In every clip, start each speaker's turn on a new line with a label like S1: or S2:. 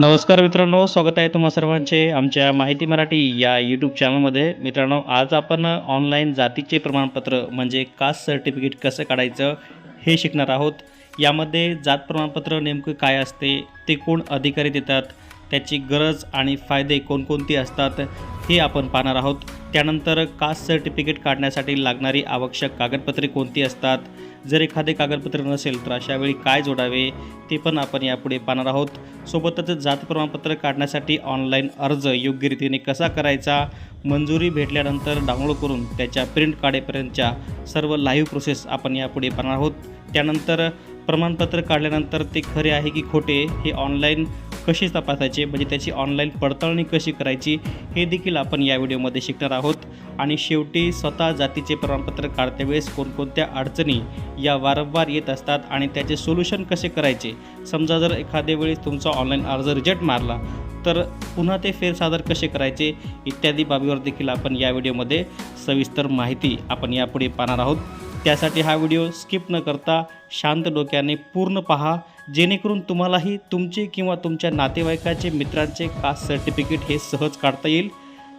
S1: नमस्कार मित्रांनो स्वागत आहे तुम्हा सर्वांचे आमच्या माहिती मराठी या यूट्यूब चॅनलमध्ये मित्रांनो आज आपण ऑनलाईन जातीचे प्रमाणपत्र म्हणजे कास्ट सर्टिफिकेट कसं काढायचं हे शिकणार आहोत. यामध्ये जात प्रमाणपत्र नेमकं काय असते ते कोण अधिकारी देतात त्याची गरज आणि फायदे कोणकोणती असतात हे आपण पाहणार आहोत. त्यानंतर कास्ट सर्टिफिकेट काढण्यासाठी लागणारी आवश्यक कागदपत्रे कोणती असतात जर एखादे कागदपत्र नसेल तर अशावेळी काय जोडावे ते पण आपण यापुढे पाहणार आहोत. सोबतच जात प्रमाणपत्र काढण्यासाठी ऑनलाईन अर्ज योग्य रीतीने कसा करायचा मंजुरी भेटल्यानंतर डाउनलोड करून त्याच्या प्रिंट काढेपर्यंतच्या सर्व लाईव्ह प्रोसेस आपण यापुढे पाहणार आहोत. त्यानंतर प्रमाणपत्र काढल्यानंतर ते खरे आहे की खोटे हे ऑनलाईन कसे तपासायचे? म्हणजे त्याची ऑनलाईन पडताळणी कशी करायची? हे देखील आपण या व्हिडिओमध्ये शिकणार आहोत. आणि शेवटी स्वतः जातीचे प्रमाणपत्र काढते वेळेस कोणकोणत्या अडचणी या वारंवार येत असतात आणि त्याचे सोल्युशन कसे करायचे? समजा जर एखाद्या वेळेस तुमचा ऑनलाईन अर्ज रिजेक्ट मारला तर पुन्हा ते फेरसादर कसे करायचे? इत्यादी बाबीवर देखील आपण या व्हिडिओमध्ये सविस्तर माहिती आपण यापुढे पाहणार आहोत. त्यासाठी हा व्हिडिओ स्किप न करता शांत डोक्याने पूर्ण पहा जेणेकरून तुम्हालाही तुमचे किंवा तुमच्या नातेवाईकाचे मित्रांचे कास्ट सर्टिफिकेट हे सहज काढता येईल.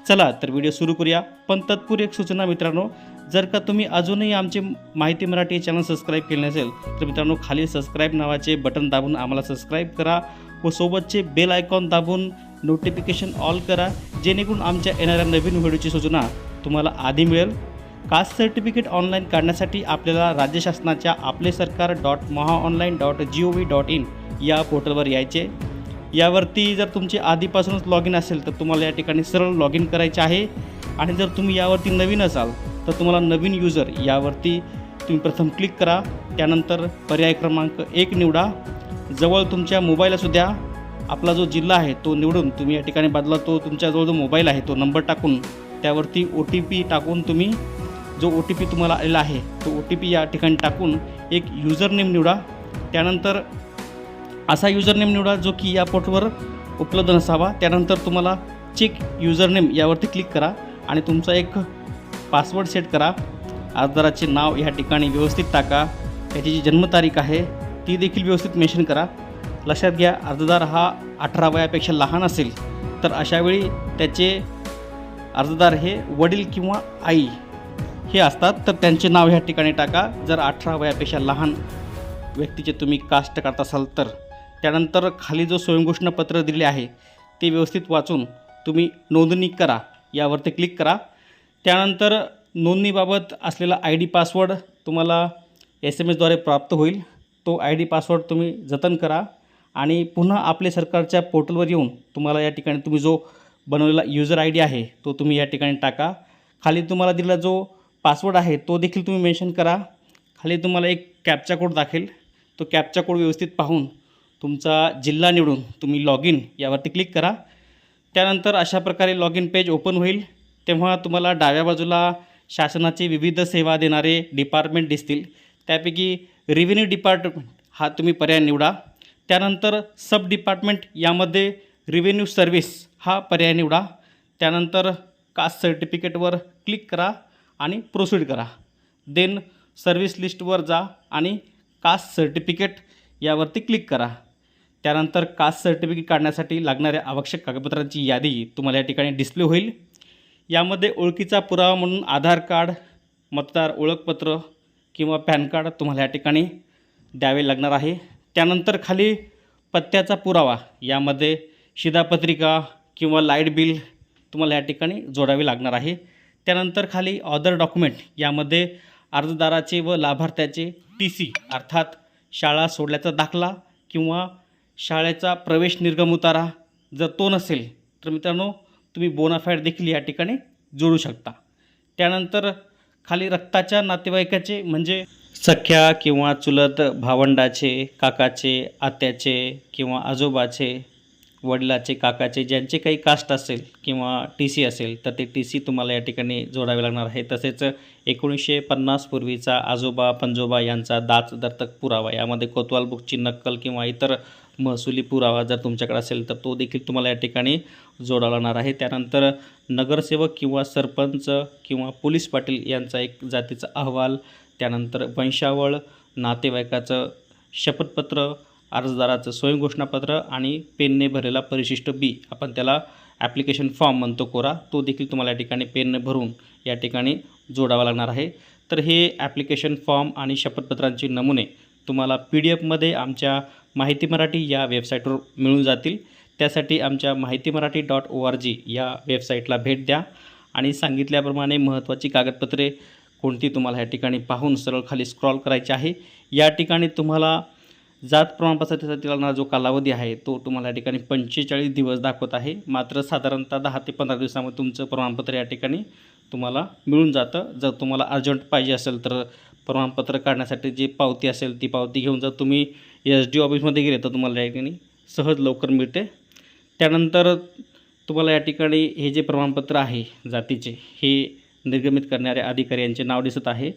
S1: चला तर व्हिडिओ सुरू करूया. पण तत्पूर्वी एक सूचना मित्रांनो जर का तुम्ही अजूनही आमचे माहिती मराठी चॅनल सबस्क्राईब केले नसेल तर मित्रांनो खाली सबस्क्राईब नावाचे बटन दाबून आम्हाला सबस्क्राईब करा व सोबतचे बेल आयकॉन दाबून नोटिफिकेशन ऑल करा जेणेकरून आमच्या येणाऱ्या नवीन व्हिडिओची सूचना तुम्हाला आधी मिळेल. कास्ट सर्टिफिकेट ऑनलाईन काढण्यासाठी आपल्याला राज्य शासनाच्या आपले सरकार dot Mahaonline dot G O V dot in या पोर्टलवर यायचे. यावरती जर तुमचे आधीपासूनच लॉग इन असेल तर तुम्हाला या ठिकाणी सरळ लॉग इन करायचे आहे. आणि जर तुम्ही यावरती नवीन असाल तर तुम्हाला नवीन युजर यावरती तुम्ही प्रथम क्लिक करा. त्यानंतर पर्याय क्रमांक एक निवडा. जवळ तुमच्या मोबाईलसुद्धा आपला जो जिल्हा आहे तो निवडून तुम्ही या ठिकाणी बदला. तो तुमच्याजवळ जो मोबाईल आहे तो नंबर टाकून त्यावरती ओ टी पी टाकून तुम्ही जो ओ टी पी तुम्हाला आलेला आहे तो ओ टी पी या ठिकाणी टाकून एक युजर नेम निवडा. त्यानंतर असा युजर नेम निवडा जो की या पोर्टवर उपलब्ध नसावा. त्यानंतर तुम्हाला चेक युजर नेम यावरती क्लिक करा आणि तुमचा एक पासवर्ड सेट करा. अर्जदाराचे नाव या ठिकाणी व्यवस्थित टाका. त्याची जी जन्मतारीख आहे ती देखील व्यवस्थित मेन्शन करा. लक्षात घ्या अर्जदार हा अठरा वयापेक्षा लहान असेल तर अशावेळी त्याचे अर्जदार हे वडील किंवा आई हे असतात. तर त्यांचे नाव ह्या ठिकाणी टाका. जर अठरा वयापेक्षा लहान व्यक्तीचे तुम्ही कास्ट करत असाल तर. त्यानंतर खाली जो स्वयंघोषणापत्र दिले आहे ते व्यवस्थित वाचून तुम्ही नोंदणी करा. यावरती क्लिक करा. त्यानंतर नोंदणीबाबत असलेला आय डी पासवर्ड तुम्हाला एस एम एसद्वारे प्राप्त होईल. तो आय डी पासवर्ड तुम्ही जतन करा आणि पुन्हा आपले सरकारच्या पोर्टलवर येऊन तुम्हाला या ठिकाणी तुम्ही जो बनवलेला युजर आय डी आहे तो तुम्ही या ठिकाणी टाका. खाली तुम्हाला दिलेला जो पासवर्ड आहे तो देखील तुम्ही मेन्शन करा. खाली तुम्हाला एक कॅपचा कोड दाखेल. तो कॅपचा कोड व्यवस्थित पाहून तुमचा जिल्हा निवडून तुम्ही लॉग इन यावरती क्लिक करा. त्यानंतर अशा प्रकारे लॉग इन पेज ओपन होईल. तेव्हा तुम्हाला डाव्या बाजूला शासनाचे विविध सेवा देणारे डिपार्टमेंट दिसतील. त्यापैकी रेव्हेन्यू डिपार्टमेंट हा तुम्ही पर्याय निवडा. त्यानंतर सब डिपार्टमेंट यामध्ये रेव्हेन्यू सर्व्हिस हा पर्याय निवडा. त्यानंतर कास्ट सर्टिफिकेटवर क्लिक करा. आणि प्रोसीड करा. देन सर्व्हिस लिस्टवर जा आणि कास्ट सर्टिफिकेट यावरती क्लिक करा. त्यानंतर कास्ट सर्टिफिकेट काढण्यासाठी लागणाऱ्या आवश्यक कागदपत्रांची यादी तुम्हाला या ठिकाणी डिस्प्ले होईल. यामध्ये ओळखीचा पुरावा म्हणून आधार कार्ड मतदार ओळखपत्र किंवा पॅन कार्ड तुम्हाला या ठिकाणी द्यावे लागणार आहे. त्यानंतर खाली पत्त्याचा पुरावा यामध्ये शिधापत्रिका किंवा लाइट बिल तुम्हाला या ठिकाणी जोडावे लागणार आहे. त्यानंतर खाली ऑदर डॉक्युमेंट यामध्ये अर्जदाराचे व लाभार्थ्याचे टी सी अर्थात शाळा सोडल्याचा दाखला किंवा शाळेचा प्रवेश निर्गम उतारा जर तो नसेल तर मित्रांनो तुम्ही बोनाफाईड देखील या ठिकाणी जोडू शकता. त्यानंतर खाली रक्ताच्या नातेवाईकाचे म्हणजे सख्या किंवा चुलत भावंडाचे काकाचे आत्याचे किंवा आजोबाचे वडिलाचे काकाचे ज्यांचे काही कास्ट असेल किंवा टी सी असेल तर ते टी सी तुम्हाला या ठिकाणी जोडावे लागणार आहे. तसेच एकोणीसशे पन्नासपूर्वीचा आजोबा पंजोबा यांचा दात दत्तक पुरावा यामध्ये कोतवाल बुकची नक्कल किंवा इतर महसुली पुरावा जर तुमच्याकडे असेल तर तो देखील तुम्हाला या ठिकाणी जोडावा लागणार आहे. त्यानंतर नगरसेवक किंवा सरपंच किंवा पोलीस पाटील यांचा एक जातीचा अहवाल त्यानंतर वंशावळ नातेवाईकाचं शपथपत्र अर्जदाराचं स्वयंघोषणापत्र आणि पेनने भरलेला परिशिष्ट बी आपण त्याला ॲप्लिकेशन फॉर्म म्हणतो कोरा. तो देखील तुम्हाला या ठिकाणी पेनने भरून या ठिकाणी जोडावा लागणार आहे. तर हे ॲप्लिकेशन फॉर्म आणि शपथपत्रांचे नमुने तुम्हाला पी डी एफमध्ये आमच्या माहिती मराठी या वेबसाईटवर मिळून जातील. त्यासाठी आमच्या Mahiti Marathi dot O R G या वेबसाईटला भेट द्या. आणि सांगितल्याप्रमाणे महत्त्वाची कागदपत्रे कोणती तुम्हाला या ठिकाणी पाहून सरळ खाली स्क्रॉल करायची आहे. या ठिकाणी तुम्हाला जात प्रमाणपत्रासाठी लागणारा जो कालावधी आहे तो तुम्हाला या ठिकाणी पंचेचाळीस दिवस दाखवत आहे. मात्र साधारणतः दहा ते पंधरा दिवसामध्ये तुमचं प्रमाणपत्र या ठिकाणी तुम्हाला मिळून जातं. जर तुम्हाला अर्जंट पाहिजे असेल तर प्रमाणपत्र काढण्यासाठी जी पावती असेल ती पावती घेऊन जर तुम्ही एस डी ऑफिसमध्ये गेले तर तुम्हाला या ठिकाणी सहज लवकर मिळते. त्यानंतर तुम्हाला या ठिकाणी हे जे प्रमाणपत्र आहे जातीचे हे निर्गमित करणाऱ्या अधिकारी यांचे नाव दिसत आहे.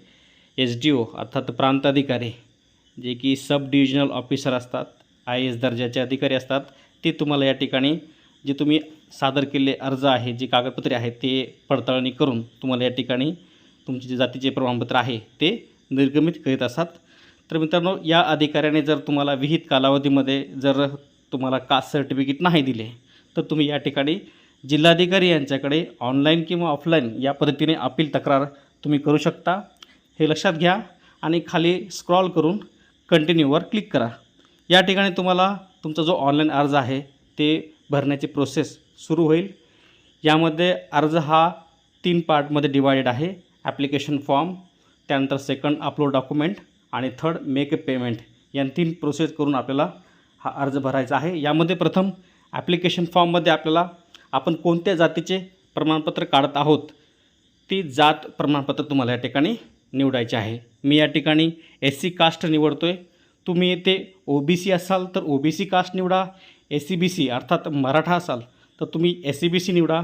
S1: एस डी ओ अर्थात प्रांत अधिकारी. जे की सब डिव्हिजनल ऑफिसर असतात आय एस दर्जाचे अधिकारी असतात ते तुम्हाला या ठिकाणी जे तुम्ही सादर केलेले अर्ज आहे जे कागदपत्रे आहेत ते पडताळणी करून तुम्हाला या ठिकाणी तुमचे जे जातीचे प्रमाणपत्र आहे ते निर्गमित करीत असतात. तर मित्रांनो या अधिकाऱ्याने जर तुम्हाला विहित कालावधीमध्ये जर तुम्हाला कास्ट सर्टिफिकेट नाही दिले तर तुम्ही या ठिकाणी जिल्हाधिकारी यांच्याकडे ऑनलाईन किंवा ऑफलाईन या पद्धतीने अपील तक्रार तुम्ही करू शकता. हे लक्षात घ्या आणि खाली स्क्रॉल करून कंटिन्यूवर क्लिक करा. या ठिकाणी तुम्हाला तुमचा जो ऑनलाईन अर्ज आहे ते भरण्याची प्रोसेस सुरू होईल. यामध्ये अर्ज हा तीन पार्टमध्ये डिवायडेड आहे. ॲप्लिकेशन फॉर्म त्यानंतर सेकंड अपलोड डॉक्युमेंट आणि थर्ड मेक पेमेंट या तीन प्रोसेस करून आपल्याला हा अर्ज भरायचा आहे. यामध्ये प्रथम ॲप्लिकेशन फॉर्ममध्ये आपल्याला आपण कोणत्या जातीचे प्रमाणपत्र काढत आहोत ती जात प्रमाणपत्र तुम्हाला या ठिकाणी निवडायचे आहे. मी या ठिकाणी एस सी कास्ट निवडतो आहे तुम्ही येथे ओ बी सी असाल तर ओ बी सी कास्ट निवडा एस सी बी सी अर्थात मराठा असाल तर तुम्ही एस सी बी सी निवडा.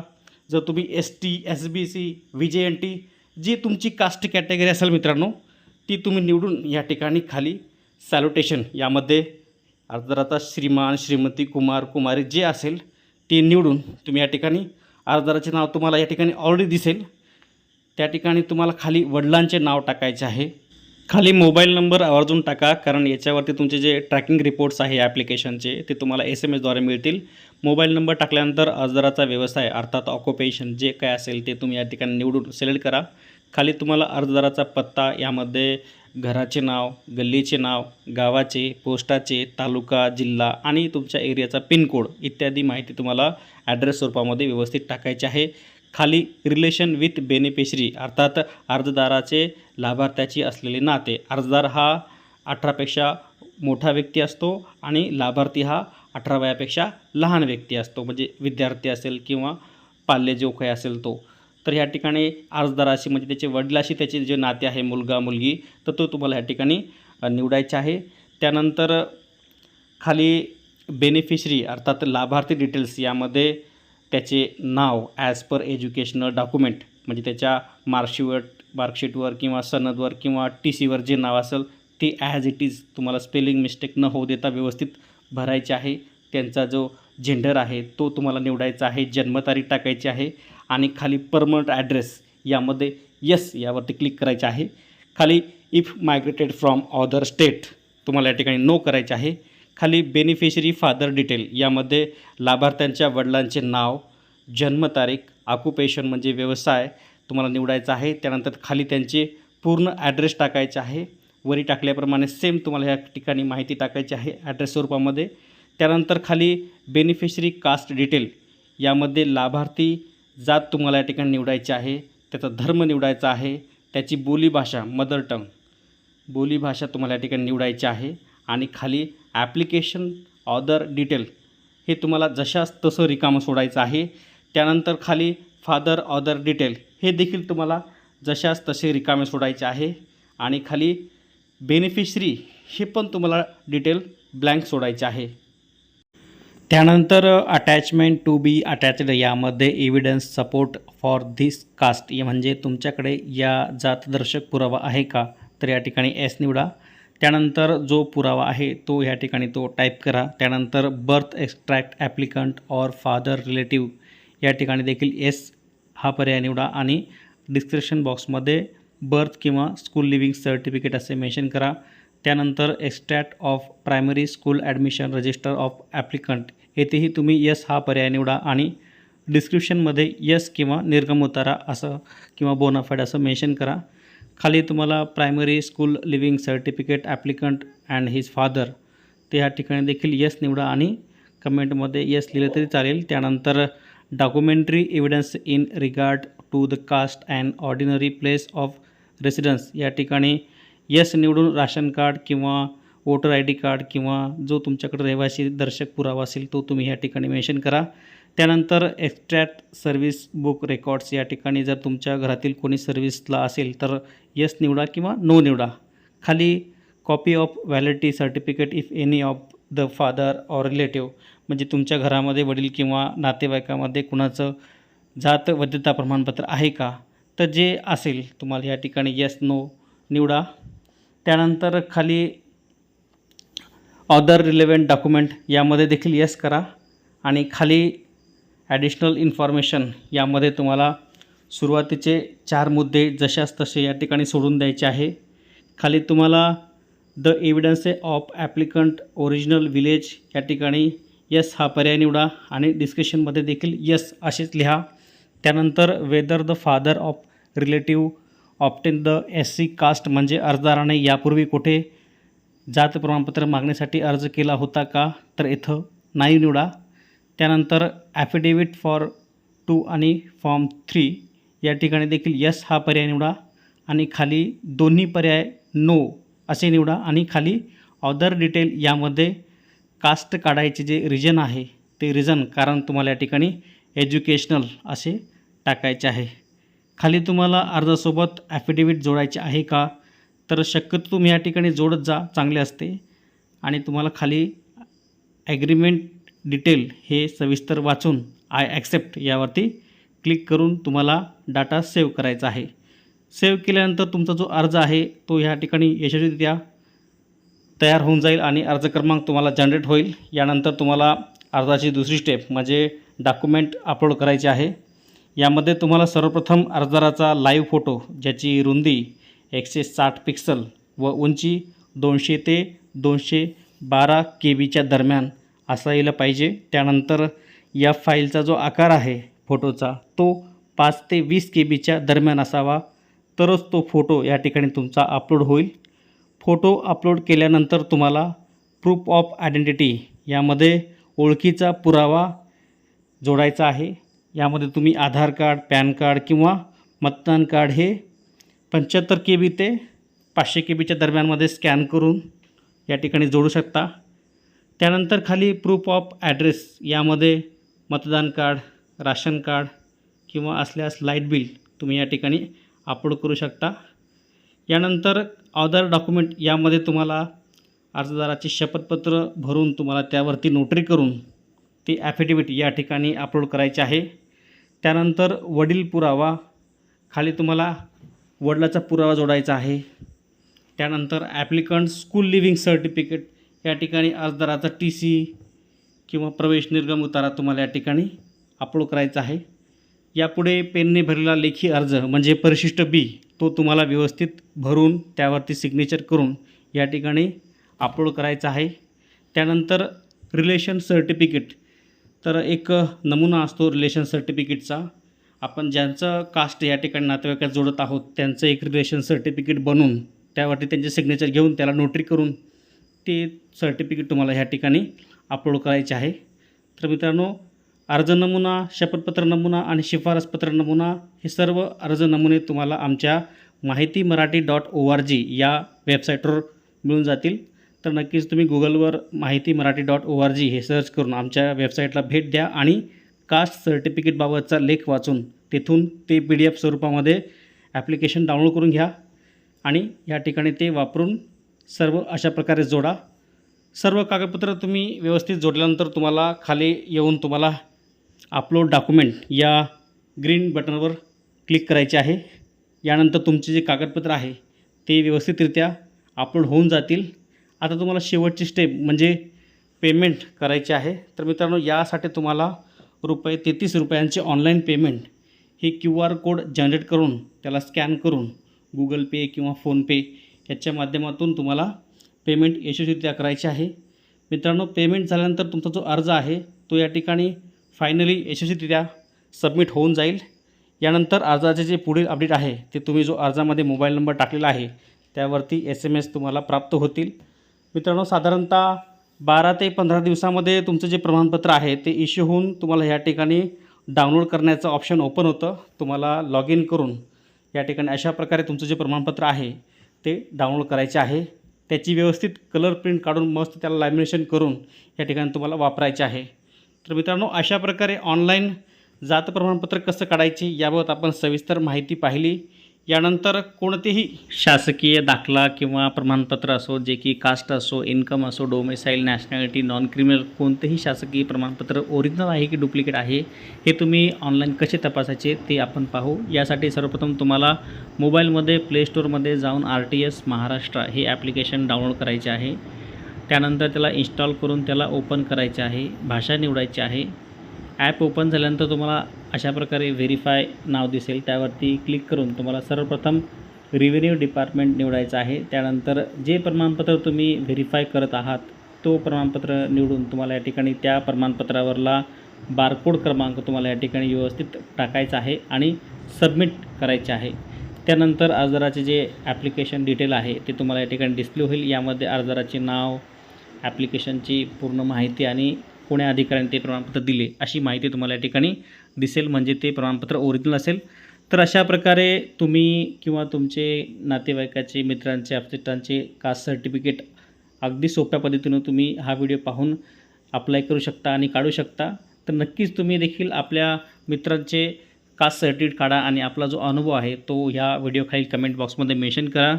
S1: जर तुम्ही S T S B C V J N T जी तुमची कास्ट कॅटेगरी असेल मित्रांनो ती तुम्ही निवडून या ठिकाणी खाली सॅल्युटेशन यामध्ये अर्जदाराचा श्रीमान श्रीमती कुमार कुमारी जे असेल ते निवडून तुम्ही या ठिकाणी अर्जदाराचे नाव तुम्हाला या ठिकाणी ऑलरेडी दिसेल. त्या ठिकाणी तुम्हाला खाली वडिलांचे नाव टाकायचे आहे. खाली मोबाईल नंबर आवर्जून टाका कारण याच्यावरती तुमचे जे ट्रॅकिंग रिपोर्ट्स आहे ॲप्लिकेशनचे ते तुम्हाला एस एम एसद्वारे मिळतील. मोबाईल नंबर टाकल्यानंतर अर्जदाराचा व्यवसाय अर्थात ऑक्युपेशन जे काय असेल ते तुम्ही या ठिकाणी निवडून सिलेक्ट करा. खाली तुम्हाला अर्जदाराचा पत्ता यामध्ये घराचे नाव गल्लीचे नाव गावाचे पोस्टाचे तालुका जिल्हा आणि तुमच्या एरियाचा पिनकोड इत्यादी माहिती तुम्हाला ॲड्रेस स्वरूपामध्ये व्यवस्थित टाकायची आहे. खाली रिलेशन विथ बेनिफिशरी अर्थात अर्जदाराचे लाभार्थ्याची असलेले नाते. अर्जदार हा अठरापेक्षा मोठा व्यक्ती असतो आणि लाभार्थी हा अठरा वयापेक्षा लहान व्यक्ती असतो. म्हणजे विद्यार्थी असेल किंवा पाल्य जो काही असेल तो. तर ह्या ठिकाणी अर्जदाराशी म्हणजे त्याचे वडिलाशी त्याचे जे नाते आहे मुलगा मुलगी तर तो तुम्हाला ह्या ठिकाणी निवडायचा आहे. त्यानंतर खाली बेनिफिशरी अर्थात लाभार्थी डिटेल्स यामध्ये त्याचे नाव ॲज पर एज्युकेशनल डॉक्युमेंट म्हणजे त्याच्या मार्कशीवर मार्कशीटवर किंवा सनदवर किंवा टी सीवर जे नाव असेल ते ॲज इट इज तुम्हाला स्पेलिंग मिस्टेक न होऊ देता व्यवस्थित भरायचे आहे. त्यांचा जो जेंडर आहे तो तुम्हाला निवडायचा आहे जन्मतारीख टाकायची आहे आणि खाली परमनंट ॲड्रेस यामध्ये यस यावरती क्लिक करायचे आहे. खाली if migrated from other state तुम्हाला या ठिकाणी नो करायचे आहे. खाली बेनिफिशरी फादर डिटेल यामध्ये लाभार्थ्यांच्या वडिलांचे नाव जन्मतारीख ऑक्युपेशन म्हणजे व्यवसाय तुम्हाला निवडायचा आहे. त्यानंतर खाली त्यांचे पूर्ण ॲड्रेस टाकायचे आहे. वरी टाकल्याप्रमाणे सेम तुम्हाला ह्या ठिकाणी माहिती टाकायची आहे ॲड्रेस स्वरूपामध्ये. त्यानंतर खाली बेनिफिशरी कास्ट डिटेल यामध्ये लाभार्थी जात तुम्हाला या ठिकाणी निवडायची आहे. त्याचा धर्म निवडायचा आहे. त्याची बोलीभाषा मदर टंग बोलीभाषा तुम्हाला या ठिकाणी निवडायची आहे. आणि खाली ॲप्लिकेशन ऑदर डिटेल हे तुम्हाला जशास तसं रिकामं सोडायचं आहे. त्यानंतर खाली फादर ऑदर डिटेल हे देखील तुम्हाला जशास तसे रिकामे सोडायचे आहे. आणि खाली बेनिफिशरी हे पण तुम्हाला डिटेल ब्लँक सोडायचे आहे. त्यानंतर अटॅचमेंट टू बी अटॅचड यामध्ये evidence support for this caste म्हणजे तुमच्याकडे या जातदर्शक पुरावा आहे का? तर या ठिकाणी एस निवडा. त्यानंतर जो पुरावा आहे तो या ठिकाणी तो टाईप करा. त्यानंतर birth extract applicant or father relative या ठिकाणी देखील एस हा पर्याय निवडा आणि डिस्क्रिप्शन बॉक्समध्ये बर्थ किंवा स्कूल लिव्हिंग सर्टिफिकेट असे मेन्शन करा. त्यानंतर extract of primary school admission register of applicant येथेही तुम्ही यस हा पर्याय निवडा आणि डिस्क्रिप्शनमध्ये यस किंवा निर्गम उतारा असं किंवा बोनाफाईड असं मेन्शन करा. खाली तुम्हाला primary school leaving certificate applicant and his father ते ह्या ठिकाणी देखील यस निवडा आणि कमेंटमध्ये यस लिहिलं तरी चालेल. त्यानंतर documentary evidence in regard to the caste and ordinary place of residence या ठिकाणी यस निवडून राशन कार्ड किंवा वोटर आय डी कार्ड किंवा जो तुमच्याकडे रहिवासी दर्शक पुरावा असेल तो तुम्ही या ठिकाणी मेन्शन करा. त्यानंतर एक्स्ट्रॅक्ट सर्व्हिस बुक रेकॉर्ड्स या ठिकाणी जर तुमच्या घरातील कोणी सर्व्हिसला असेल तर यस निवडा किंवा नो निवडा. खाली copy of validity certificate if any of the father or relative म्हणजे तुमच्या घरामध्ये वडील किंवा नातेवाईकामध्ये कुणाचं जात वैधता प्रमाणपत्र आहे का? तर जे असेल तुम्हाला या ठिकाणी यस नो निवडा. त्यानंतर खाली अदर रिलेव्हंट डॉक्युमेंट यामध्ये देखील यस करा. आणि खाली ॲडिशनल इन्फॉर्मेशन यामध्ये तुम्हाला सुरुवातीचे चार मुद्दे जशास तसे या ठिकाणी सोडून द्यायचे आहे. खाली तुम्हाला the evidence of applicant original village या ठिकाणी यस हा पर्याय निवडा आणि डिस्क्रिप्शनमध्ये देखील यस असेच लिहा. त्यानंतर whether the father of relative obtain the S C caste म्हणजे अर्जदाराने यापूर्वी कुठे जात प्रमाणपत्र मागण्यासाठी अर्ज केला होता का? तर इथं नाही निवडा. त्यानंतर ॲफिडेविट फॉर टू आणि फॉर्म थ्री या ठिकाणी देखील यस हा पर्याय निवडा आणि खाली दोन्ही पर्याय नो असे निवडा आणि खाली ऑदर डिटेल यामध्ये कास्ट काढायचे जे रिजन आहे ते रिजन कारण तुम्हाला या ठिकाणी एज्युकेशनल असे टाकायचे आहे. खाली तुम्हाला अर्जासोबत ॲफिडेविट जोडायचे आहे का? तर शक्यतो तुम्ही या ठिकाणी जोडत जा चांगले असते. आणि तुम्हाला खाली ॲग्रीमेंट डिटेल हे सविस्तर वाचून आय ॲक्सेप्ट यावरती क्लिक करून तुम्हाला डाटा सेव्ह करायचा आहे. सेव्ह केल्यानंतर तुमचा जो अर्ज आहे तो ह्या ठिकाणी यशस्वीरित्या तयार होऊन जाईल आणि अर्ज क्रमांक तुम्हाला जनरेट होईल. यानंतर तुम्हाला अर्जाची दुसरी स्टेप म्हणजे डॉक्युमेंट अपलोड करायचे आहे. यामध्ये तुम्हाला सर्वप्रथम अर्जदाराचा लाईव्ह फोटो ज्याची रुंदी एकशे साठ पिक्सल व उंची दोनशे ते दोनशे बारा के बीच्या दरम्यान असायला पाहिजे. त्यानंतर या फाईलचा जो आकार आहे फोटोचा तो पाच ते वीस के बीच्या दरम्यान असावा. तरच तो फोटो या ठिकाणी तुमचा अपलोड होईल. फोटो अपलोड केल्यानंतर तुम्हाला प्रूफ ऑफ आयडेंटिटी यामध्ये ओळखीचा पुरावा जोडायचा आहे. यामध्ये तुम्ही आधार कार्ड पॅन कार्ड किंवा मतदान कार्ड हे पंच्याहत्तर के बी ते पाचशे के बीच्या दरम्यानमध्ये स्कॅन करून या ठिकाणी जोडू शकता. त्यानंतर खाली प्रूफ ऑफ ॲड्रेस यामध्ये मतदान कार्ड राशन कार्ड किंवा असल्यास लाइट बिल तुम्ही या ठिकाणी अपलोड करू शकता. यानंतर अदर डॉक्युमेंट यामध्ये तुम्हाला अर्जदाराचे शपथपत्र भरून तुम्हाला त्यावरती नोटरी करून ती ॲफिडेविट या ठिकाणी अपलोड करायची आहे. त्यानंतर वडील पुरावा खाली तुम्हाला वडिलाचा पुरावा जोडायचा आहे. त्यानंतर ॲप्लिकंट स्कूल लिव्हिंग सर्टिफिकेट या ठिकाणी अर्जदाराचा टी सी किंवा प्रवेश निर्गम उतारा तुम्हाला या ठिकाणी अपलोड करायचा आहे. यापुढे पेनने भरलेला लेखी अर्ज म्हणजे परिशिष्ट बी तो तुम्हाला व्यवस्थित भरून त्यावरती सिग्नेचर करून या ठिकाणी अपलोड करायचा आहे. त्यानंतर रिलेशन सर्टिफिकेट तर एक नमुना असतो रिलेशन सर्टिफिकेटचा आपण ज्यांचं कास्ट या ठिकाणी नातेवाईकात जोडत आहोत त्यांचं एक रिलेशन सर्टिफिकेट बनवून त्यावरती त्यांचे सिग्नेचर घेऊन त्याला नोटरी करून ते सर्टिफिकेट तुम्हाला ह्या ठिकाणी अपलोड करायचे आहे. तर मित्रांनो अर्ज नमुना शपथपत्र नमुना आणि शिफारसपत्र नमुना हे सर्व अर्ज नमुने तुम्हाला आमच्या माहिती Marathi dot O R G या वेबसाईटवर मिळून जातील. तर नक्कीच तुम्ही गुगलवर माहिती Marathi dot O R G हे सर्च करून आमच्या वेबसाईटला भेट द्या आणि कास्ट सर्टिफिकेटबाबतचा लेख वाचून तिथून ते पी डी एफ स्वरूपामध्ये ॲप्लिकेशन डाउनलोड करून घ्या आणि या ठिकाणी ते वापरून सर्व अशा प्रकारे जोडा. सर्व कागदपत्र तुम्ही व्यवस्थित जोडल्यानंतर तुम्हाला खाली येऊन तुम्हाला अपलोड डॉक्युमेंट या ग्रीन बटनवर क्लिक करायचे आहे. यानंतर तुमचे जे कागदपत्र आहे ते व्यवस्थितरित्या अपलोड होऊन जातील. आता तुम्हाला शेवटची स्टेप म्हणजे पेमेंट करायची आहे. तर मित्रांनो यासाठी तुम्हाला रुपये तेहतीस रुपयांचे ऑनलाईन पेमेंट हे क्यू आर कोड जनरेट करून त्याला स्कॅन करून गुगल पे किंवा फोनपे याच्या माध्यमातून तुम्हाला पेमेंट यशस्वीरित्या करायचे आहे. मित्रांनो पेमेंट झाल्यानंतर तुमचा जो अर्ज आहे तो या ठिकाणी फायनली यशस्वीरित्या सबमिट होऊन जाईल. यानंतर अर्जाचे जे पुढील अपडेट आहे ते तुम्ही जो अर्जामध्ये मोबाईल नंबर टाकलेला आहे त्यावरती एस एम एस तुम्हाला प्राप्त होतील. मित्रांनो साधारणतः बारा ते पंधरा दिवसामध्ये तुमचं जे प्रमाणपत्र आहे ते इश्यू होऊन तुम्हाला या ठिकाणी डाउनलोड करण्याचं ऑप्शन ओपन होतं. तुम्हाला लॉग इन करून या ठिकाणी अशा प्रकारे तुमचं जे प्रमाणपत्र आहे ते डाउनलोड करायचे आहे. त्याची व्यवस्थित कलर प्रिंट काढून मस्त त्याला लॅमिनेशन करून या ठिकाणी तुम्हाला वापरायचे आहे. तर मित्रांनो अशा प्रकारे ऑनलाईन जात प्रमाणपत्र कसं काढायचे याबाबत आपण सविस्तर माहिती पाहिली. यानंतर कोणतेही शासकीय दाखला किंवा प्रमाणपत्र असो जे की कास्ट असो इन्कम असो डोमेसाईल नॅशनॅलिटी नॉन क्रिमिनल कोणतेही शासकीय प्रमाणपत्र ओरिजिनल आहे की डुप्लिकेट आहे हे तुम्ही ऑनलाईन कसे तपासायचे ते आपण पाहू. यासाठी सर्वप्रथम तुम्हाला मोबाईलमध्ये प्ले स्टोअरमध्ये जाऊन आर टी एस महाराष्ट्र हे ॲप्लिकेशन डाउनलोड करायचे आहे. त्यानंतर त्याला इन्स्टॉल करून त्याला ओपन करायचे आहे भाषा निवडायची आहे. ॲप ओपन झाल्यानंतर तुम्हाला अशा प्रकारे व्हेरीफाय नाव दिसेल. त्यावरती क्लिक करून तुम्हाला सर्वप्रथम रिव्हेन्यू डिपार्टमेंट निवडायचं आहे. त्यानंतर जे प्रमाणपत्र तुम्ही व्हेरीफाय करत आहात तो प्रमाणपत्र निवडून तुम्हाला या ठिकाणी त्या प्रमाणपत्रावरला बारकोड क्रमांक तुम्हाला या ठिकाणी व्यवस्थित टाकायचा आहे आणि सबमिट करायचे आहे. त्यानंतर अर्जदाराचे जे ॲप्लिकेशन डिटेल आहे ते तुम्हाला या ठिकाणी डिस्प्ले होईल. यामध्ये अर्जदाराचे नाव ॲप्लिकेशनची पूर्ण माहिती आणि कोण्या अधिकाऱ्याने ते प्रमाणपत्र दिले. अशी माहिती तुम्हाला या ठिकाणी दिसेल. म्हणजे ते प्रमाणपत्र ओरिजिनल असेल. तर अशा प्रकारे तुम्ही किंवा तुमचे नातेवाईकाचे मित्रांचे अपडेटांचे कास्ट सर्टिफिकेट अगदी सोप्या पद्धतीनं तुम्ही हा व्हिडिओ पाहून अप्लाय करू शकता आणि काढू शकता. तर नक्कीच तुम्ही देखील आपल्या मित्रांचे कास्ट सर्टिफिकेट काढा आणि आपला जो अनुभव आहे तो ह्या व्हिडिओखालील कमेंट बॉक्समध्ये मेन्शन करा.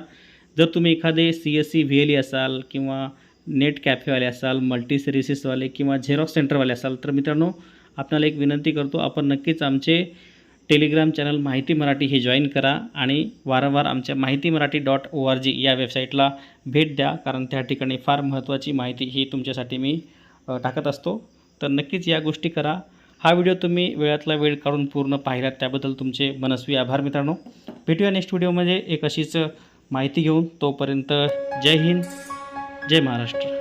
S1: जर तुम्ही एखादे C S C V L E असाल किंवा नेट कॅफेवाले असाल मल्टी सर्व्हिसेसवाले किंवा झेरॉक्स सेंटरवाले असाल तर मित्रांनो आपल्याला एक विनंती करतो आपण नक्कीच आमचे टेलिग्राम चॅनल माहिती मराठी हे जॉईन करा आणि वारंवार आमच्या माहिती Marathi dot O R G या वेबसाईटला भेट द्या कारण त्या ठिकाणी फार महत्त्वाची माहिती ही तुमच्यासाठी मी टाकत असतो. तर नक्कीच या गोष्टी करा. हा व्हिडिओ तुम्ही वेळातला वेळ काढून पूर्ण पाहिलात त्याबद्दल तुमचे मनस्वी आभार मित्रांनो. भेटूया नेक्स्ट व्हिडिओमध्ये एक अशीच माहिती घेऊन तोपर्यंत जय हिंद. जय महाराष्ट्र.